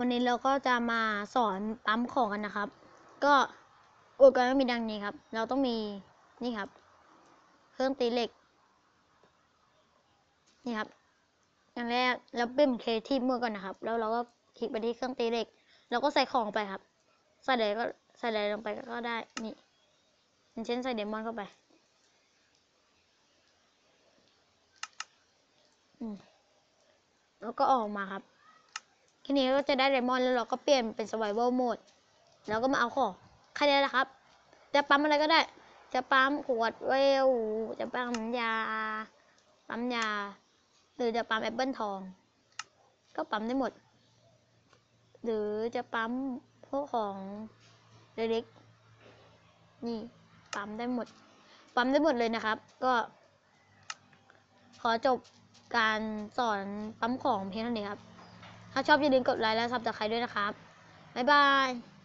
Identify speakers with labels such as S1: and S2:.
S1: วันนี้เราก็จะมาสอนปั๊มของกันนะครับ ก็อุปกรณ์ก็มีดังนี้ครับ เราต้องมีนี่ครับ เครื่องตีเหล็ก นี่ครับ อย่างแรกเราเปิ่มเคที่มือก่อนนะครับ แล้วเราก็คลิกไปที่เครื่องตีเหล็กแล้วก็ใส่ของไปครับ ใส่อะไรก็ใส่อะไรลงไปก็ได้ นี่อย่างเช่นใส่เดมอนเข้าไป แล้วก็ออกมาครับ ทีนี้ก็จะได้ไดมอนด์แล้วเราก็เปลี่ยนเป็น survival mode แล้วก็มาเอาของแค่นี้แหละครับ จะปั๊มอะไรก็ได้ จะปั๊มขวดเวล จะปั๊มยา ปั๊มยา หรือจะปั๊มแอปเปิลทอง ก็ปั๊มได้หมด หรือจะปั๊มพวกของเล็กๆนี่ปั๊มได้หมด ปั๊มได้หมดเลยนะครับ ก็ ขอจบการสอนปั๊มของเพียงเท่านี้ครับ ถ้าชอบอย่าลืมกดไลค์และซับสไครต์ด้วยนะครับ บ๊ายบาย